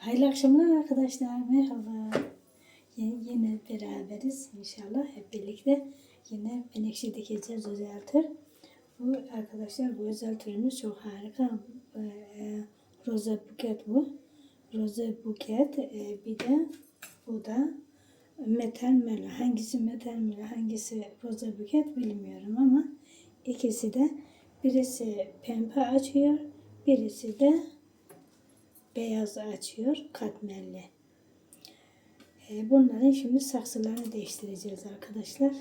Hayırlı akşamlar arkadaşlar. Merhaba. Yine, yine beraberiz inşallah hep birlikte. Yine menekşe dikeceğiz özel tür. Bu arkadaşlar bu özel türümüz çok harika. Ee, roza buket bu. Roza buket. Ee, bir de bu da metal mela. Hangisi metal mela hangisi roza buket bilmiyorum ama ikisi de birisi pembe açıyor. Birisi de beyaz açıyor katmerli. Ee, Bunların şimdi saksılarını değiştireceğiz arkadaşlar.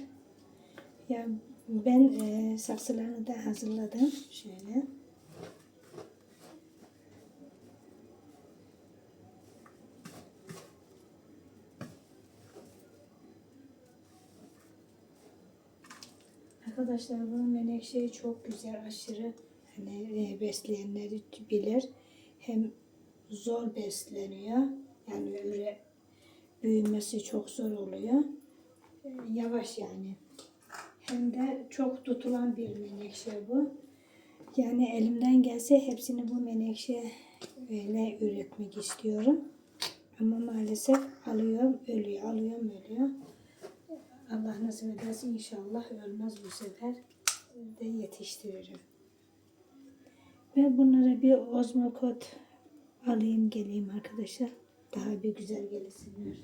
Ya ben e, saksılarını da hazırladım. Şöyle. Arkadaşlar bu menekşe çok güzel aşırı hani e, besleyenler bilir. Hem zor besleniyor. Yani öyle büyümesi çok zor oluyor. E, Yavaş yani. Hem de çok tutulan bir menekşe bu. Yani elimden gelse hepsini bu menekşe ile üretmek istiyorum. Ama maalesef alıyorum, ölüyor, alıyorum, ölüyor. Allah nasip ederse inşallah ölmez bu sefer de yetiştiririm. Ben bunlara bir ozmokot alayım geleyim arkadaşlar. Daha bir güzel gelsinler.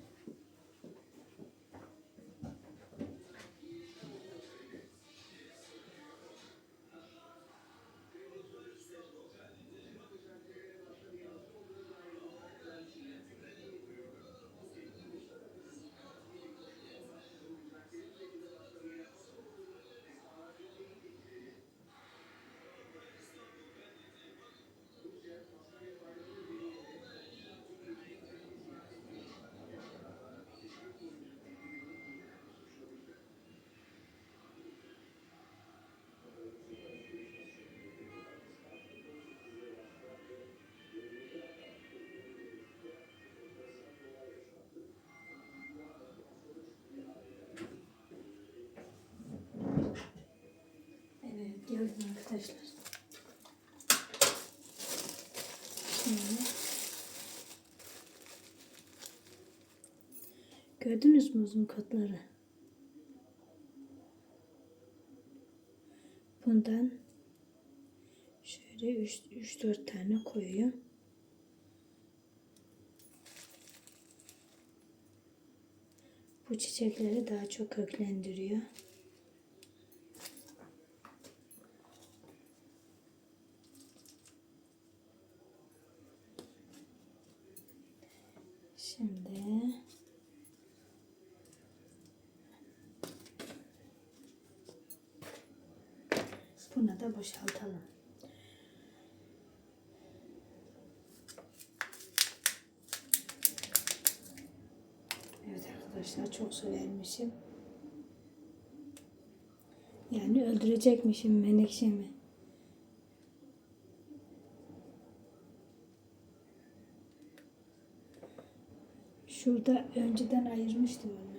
Gördüm arkadaşlar. Şöyle. Gördünüz mü uzun katları? Bundan şöyle 3-4 tane koyuyor. Bu çiçekleri daha çok köklendiriyor. Şimdi bunu da boşaltalım. Evet arkadaşlar çok su vermişim. Yani öldürecekmişim menekşemi. Şurada önceden ayırmıştım onları.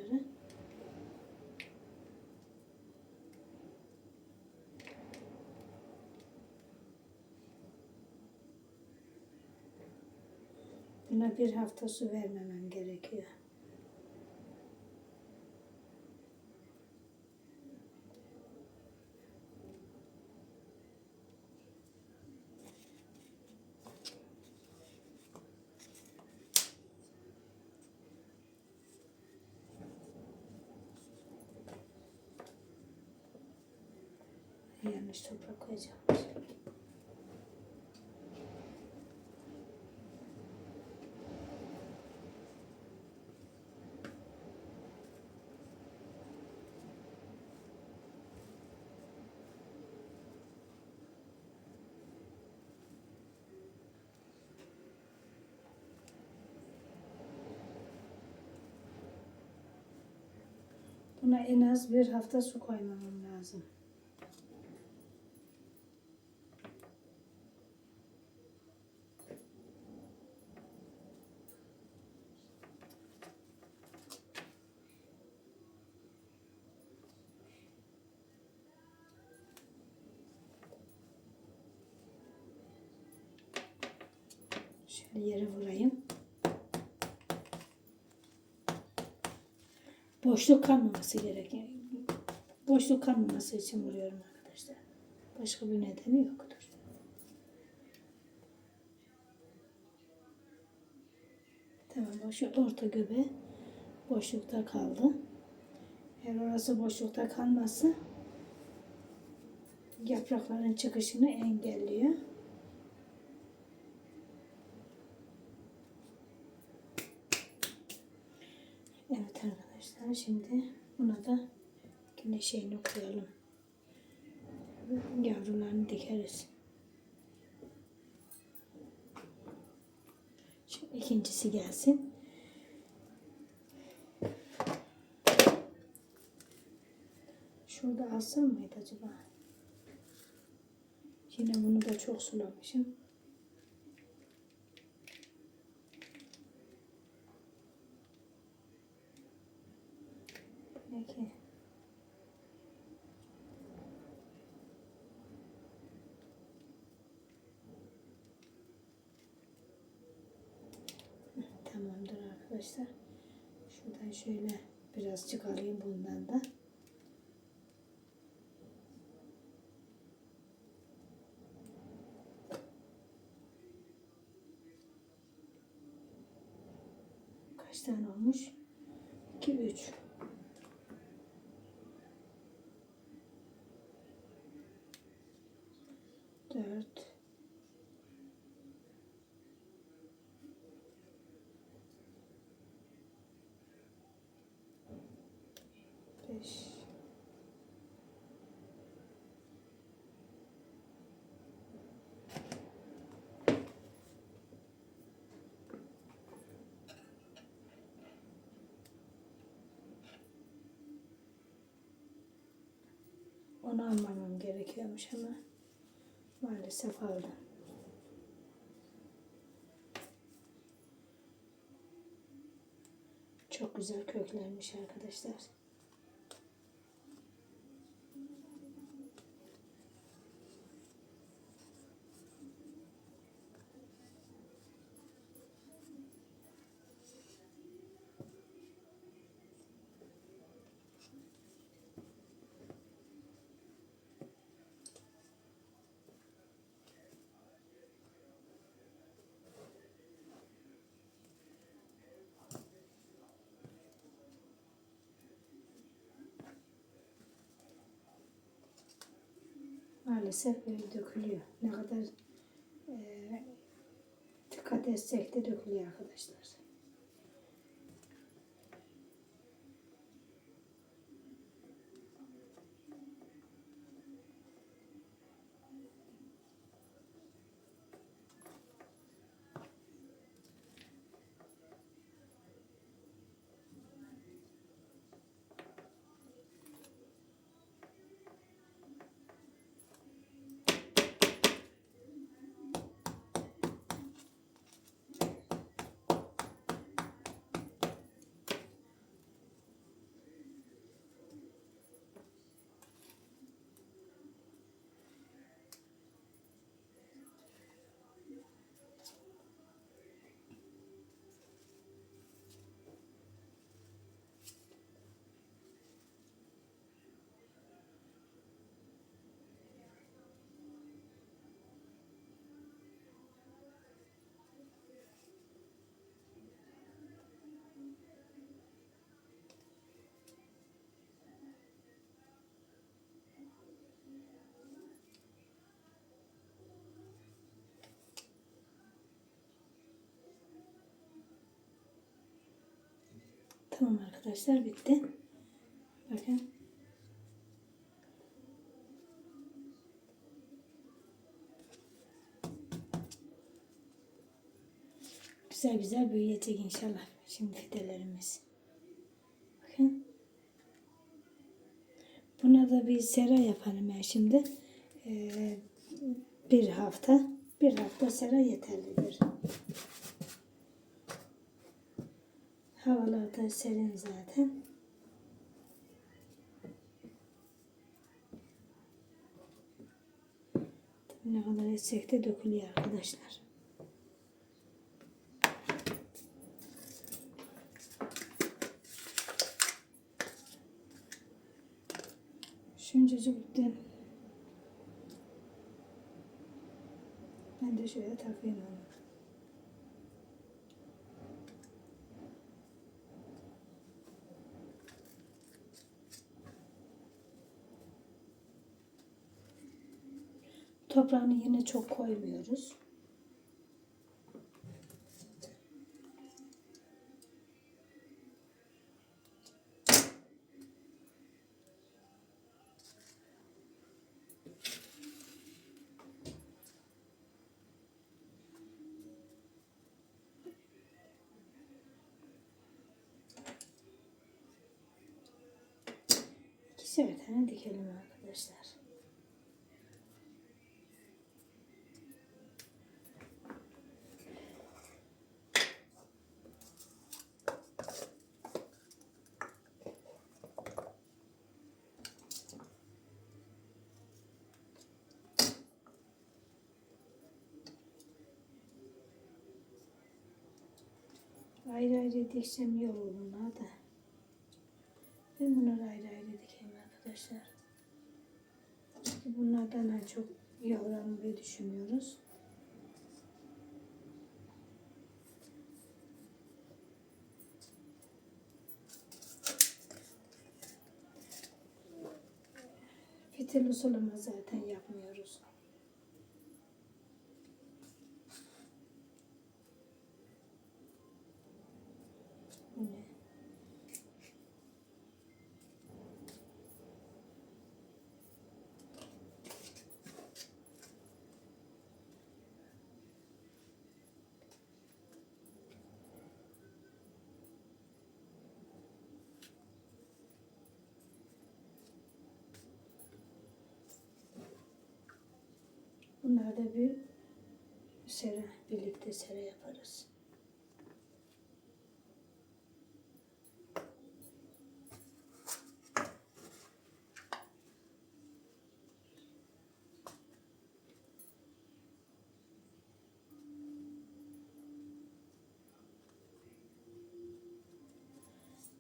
Buna bir hafta su vermemem gerekiyor. Yanlış toprak koyacağım. Buna en az bir hafta su koymamam lazım. Boşluk kalmaması gerekiyor. Boşluk kalmaması için vuruyorum arkadaşlar. Başka bir nedeni yoktur. Tamam şu orta göbe boşlukta kaldı. Eğer orası boşlukta kalmazsa yaprakların çıkışını engelliyor. Evet arkadaşlar şimdi buna da yine şeyini koyalım. Yavrularını dikeriz. Şimdi ikincisi gelsin. Şurada alsam mıydı acaba? Yine bunu da çok sulamışım. Peki. Tamamdır arkadaşlar. Şuradan şöyle biraz çıkarayım bundan da. Kaç tane olmuş? 2 3 4 5 Onu almamam gerekiyormuş ama maalesef aldım. Çok güzel köklenmiş arkadaşlar. Maalesef böyle dökülüyor. Ne kadar eee dikkat etsek de dökülüyor arkadaşlar. Tamam arkadaşlar bitti. Bakın. Güzel güzel büyüyecek inşallah. Şimdi fidelerimiz. Bakın. Buna da bir sera yapalım ben şimdi. Ee, bir hafta. Bir hafta sera yeterlidir. Havalar da serin zaten. Ne kadar etsek de dökülüyor arkadaşlar. Şuncacıktan ben de şöyle takayım onu. Toprağını yine çok koymuyoruz. İkişer tane dikelim arkadaşlar. Ayrı diksem iyi olur da. Ben bunları ayrı ayrı dikeyim arkadaşlar. Bunlardan daha çok yavranmayı düşünüyoruz. Fitil usulümü zaten yapmıyoruz. Bu ne? Bunlar da bir sera, birlikte sera yaparız.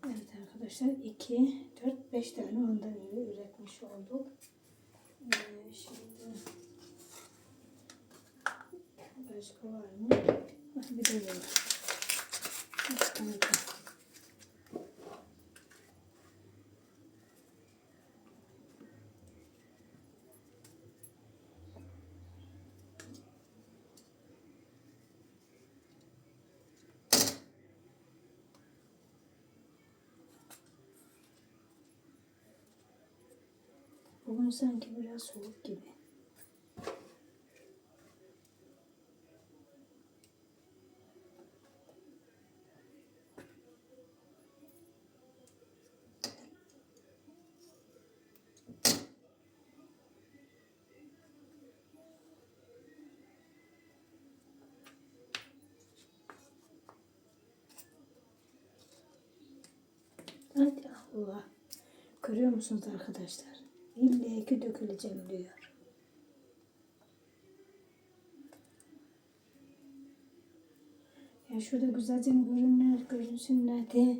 Evet arkadaşlar 2, 4, 5 tane ondan üretmiş olduk. Ee, şimdi Başka var mı? Bir de var. Üç tane daha. Bugün sanki biraz soğuk gibi. Allah. Görüyor musunuz arkadaşlar? İlle ki döküleceğim diyor. Ya şurada güzelce görünler, görünsünler diye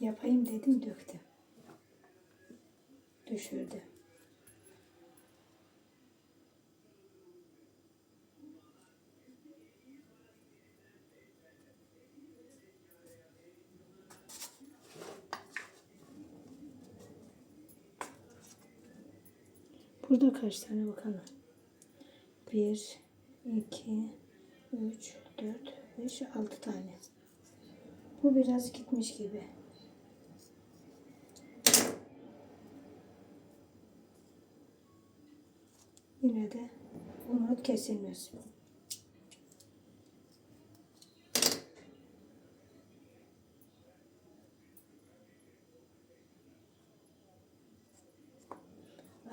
yapayım dedim döktüm. Düşürdü. Burada kaç tane bakalım. 1, 2, 3, 4, 5, 6 tane. Bu biraz gitmiş gibi. Yine de umut kesilmez.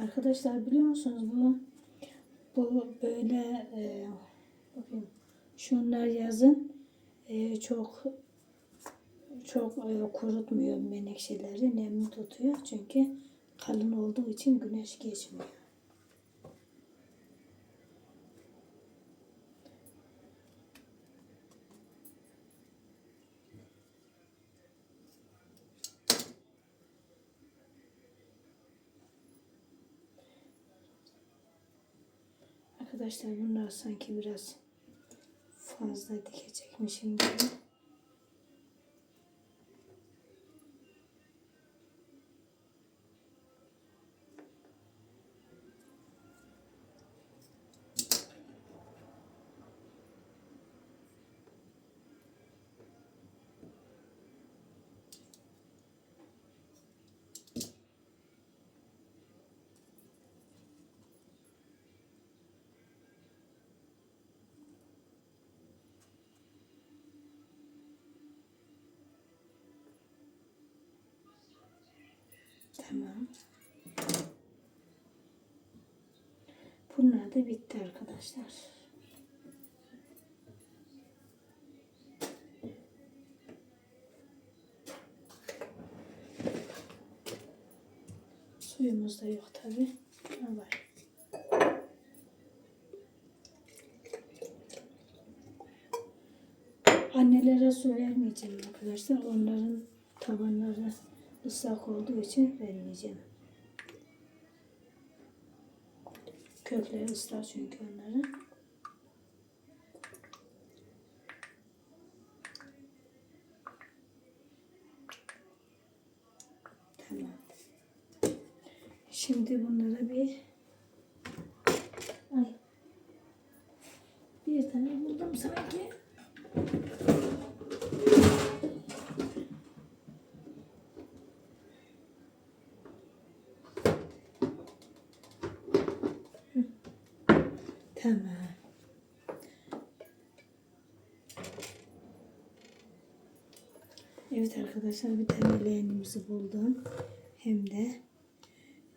Arkadaşlar biliyor musunuz bu bu böyle e, bakayım. Şunlar yazın. E, çok çok e, kurutmuyor menekşeleri nemli tutuyor. Çünkü kalın olduğu için güneş geçmiyor. Arkadaşlar bunlar sanki biraz fazla dikecekmişim gibi. Tamam. Bunlar da bitti arkadaşlar. Suyumuz da yok tabi. Ne var? Annelere su vermeyeceğim arkadaşlar. Onların tabanları ıslak olduğu için vermeyeceğim. Kökleri ıslak çünkü onların. Tamam. Şimdi bunlara bir ay bir tane buldum sanki. Tamam. Evet arkadaşlar bir tane leğenimizi buldum. Hem de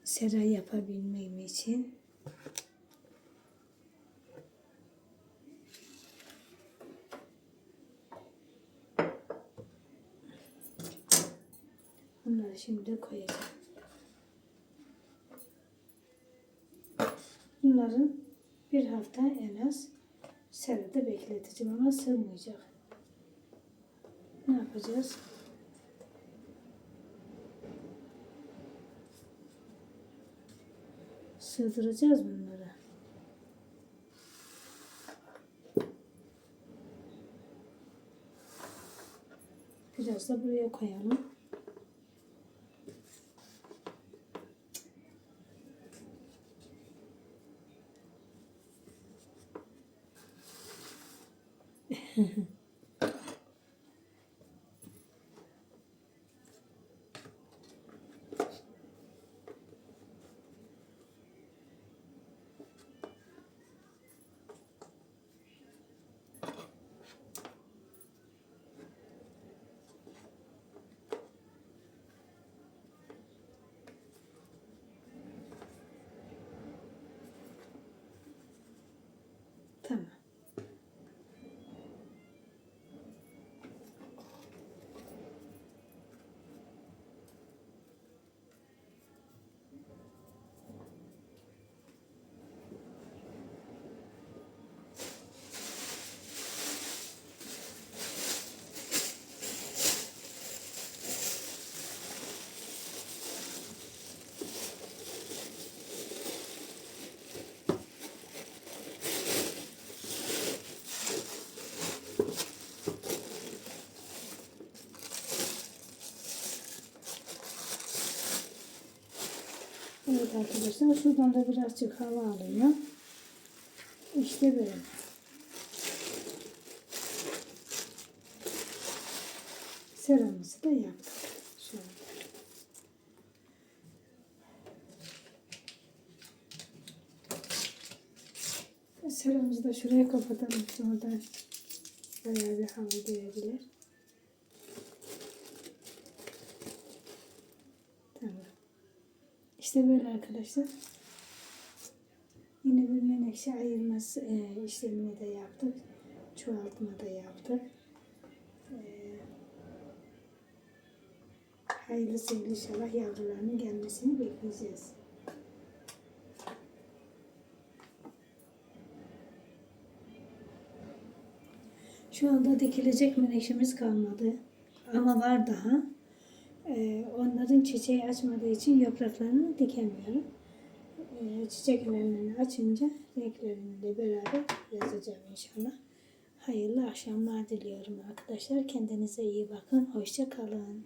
sera yapabilmem için. Bunları şimdi koyacağım. Bunların bir hafta en az serada bekleteceğim ama sığmayacak. Ne yapacağız? Sığdıracağız bunları. Biraz da buraya koyalım. Tamam. Evet arkadaşlar şuradan da birazcık hava alıyor. İşte böyle. Seramızı da yaptık. Şöyle. Seramızı da şuraya kapatalım. Sonra da bayağı bir hava girebilir. Tamam. İşte böyle arkadaşlar. Yine bir menekşe ayırması e, işlemini de yaptık. Çoğaltma da yaptık. E, hayırlısıyla inşallah yavrularının gelmesini bekleyeceğiz. Şu anda dikilecek menekşemiz kalmadı. Ama var daha. Ee, onların çiçeği açmadığı için yapraklarını dikemiyorum. E, çiçeklerini açınca renklerini de beraber yazacağım inşallah. Hayırlı akşamlar diliyorum arkadaşlar. Kendinize iyi bakın. Hoşça kalın.